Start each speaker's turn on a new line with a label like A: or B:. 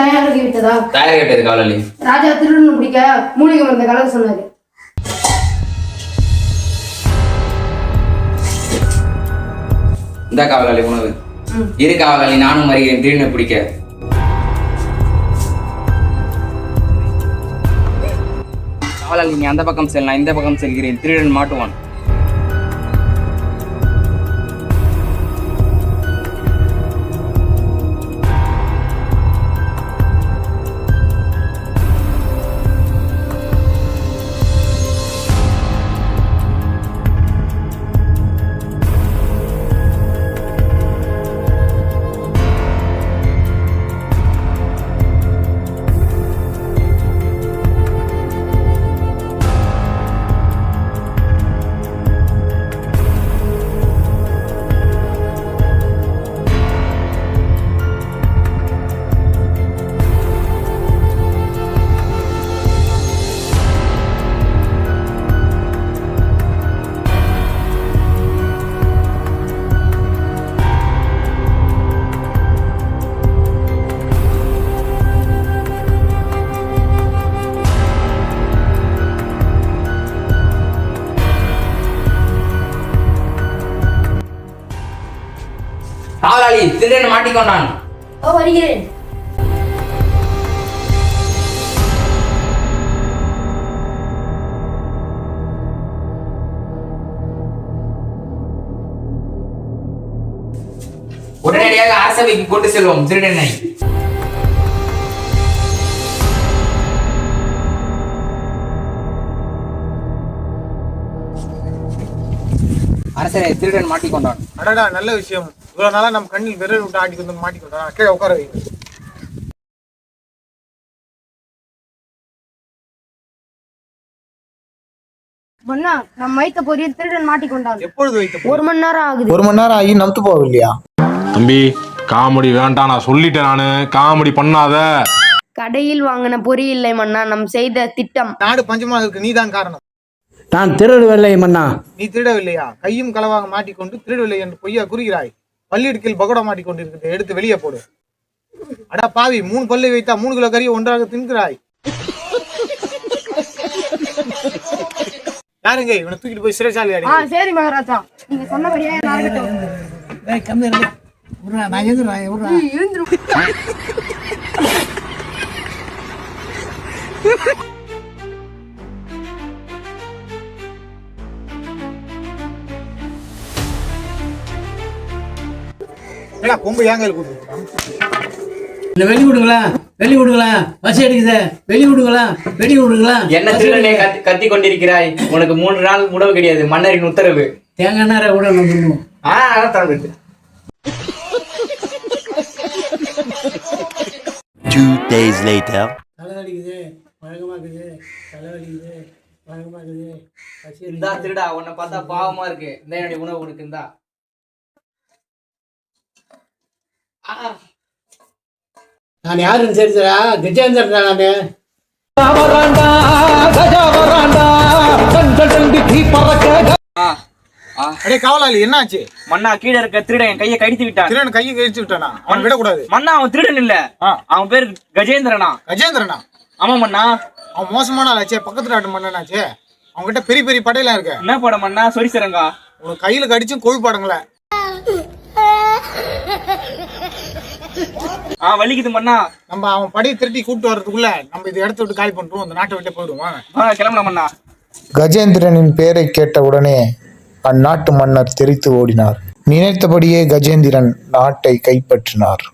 A: தயாராகி விட்டதா
B: தயார் கேட்டது காவலாளி
A: ராஜா திருடன் பிடிக்க மூலிகை மருந்த கலக்க சொன்னாரு.
B: இந்த காவலாளி உணவு. இரு காவலாளி நானும் வருகிறேன் திருடனை பிடிக்க. காவலாளி நீ அந்த பக்கம் செல் நான் இந்த பக்கம் செல்கிறேன். திருடன் மாட்டுவான். காவலாளி திருடன் மாட்டிக்கொண்டான்.
A: ஓ வருகிறேன்.
B: உடனடியாக அரசவைக்கு கொண்டு செல்வோம் திருடனை. அரசரை திருடன் மாட்டிக்கொண்டான்.
C: அடடா நல்ல விஷயம். இவ்வளவு நாளா நம்ம கண்ணில் விரல் விட்டு ஆட்டி வந்து மாட்டிக்கிட்டோம் கீழே உட்கார வைங்க
A: மன்னா நம்ம வைத்த பொறியில் திருடன் மாட்டிக்கொண்டான்
C: எப்பொழுது வைத்த
A: ஒரு மணி நேரம் ஆகுது.
C: ஒரு மணி நேரம் ஆகி நம்பு போகலையா
D: தம்பி காமெடி வேண்டாம் நான் சொல்லிட்டேன் நானு. காமெடி பண்ணாத.
A: கடையில் வாங்கின பொறி இல்லை மன்னா நம் செய்த திட்டம்.
C: நாடு பஞ்சமா இருக்கு நீதான் காரணம்.
E: நான் திருடவில்லை மன்னா.
C: நீ திருடவில்லையா? கையும் களவாக மாட்டிக்கொண்டு திருடவில்லை என்று பொய்யா கூறுகிறாய்? பள்ளியிடுக்கில் பகோடா மாட்டிக்கொண்டிருக்கிறது எடுத்து வெளியே போடு. அடா பாவி மூணு பல்லை வைத்தா மூணு கிலோ கறியை ஒன்றாக தின்கிறாய். யாருங்க? இவனை தூக்கிட்டு போய் சிறைச்சாலை
A: ஆ சரி மகாராஜா. நீங்க சொன்னபடியே நடக்கட்டும் ம், எழுந்துரு.
C: ஏடா கொம்பு ஏங்க கூப்பிட்டு
E: இந்த வெளி விடுங்களேன் வெளி விடுங்களேன் பசி அடிக்குது வெளி விடுங்களேன் வெளி விடுங்களேன்
B: என்ன திருடனே கத்தி கத்தி கொண்டிருக்கிறாய்? உனக்கு மூன்று நாள் உணவு கிடையாது மன்னரின் உத்தரவு.
E: தேங்காய் நேரம் கூட நம்ம பண்ணுவோம்
B: ஆ அதான் தரவிட்டு
F: Two days later.
E: தலை வலிக்குது பழகமாக்குது தலை பசி
B: இந்தா திருடா உன்னை பார்த்தா பாவமா இருக்கு. இந்த என்னுடைய உணவு உனக்கு இந்தா.
E: நான் யாருன்னு தெரிஞ்சா கஜேந்திரன் நானு.
C: அடே காவலாளி என்னாச்சு?
B: மன்னா கீழே இருக்க திருடன் என் கையை கடித்து விட்டான்.
C: திருடன் கையை கழிச்சு விட்டானா? அவன் விடக்கூடாது.
B: மன்னா அவன் திருடன் இல்ல. அவன் பேர் கஜேந்திரனா?
C: கஜேந்திரனா?
B: ஆமா மன்னா.
C: அவன் மோசமான ஆளாச்சே பக்கத்து நாட்டு மன்னனாச்சே அவன்கிட்ட பெரிய பெரிய படையெல்லாம் இருக்கு.
B: என்ன போட மன்னா? சொரிசரங்கா?
C: உனக்கு கையில கடிச்சும் கொழுப்பாடுங்களே
B: ஆ வலிக்குது மன்னா.
C: நம்ம அவன் படையை திருட்டி கூப்பிட்டு வர்றதுக்குள்ள நம்ம இந்த இடத்த விட்டு காலி பண்ணிட்டு அந்த நாட்டை விட்டு போயிடுவோம்.
B: ஆ கிளம்பலாம் மன்னா.
G: கஜேந்திரனின் பெயரை கேட்டவுடனே அந்நாட்டு மன்னர் தெரித்து ஓடினார். நினைத்தபடியே கஜேந்திரன் நாட்டை கைப்பற்றினார்.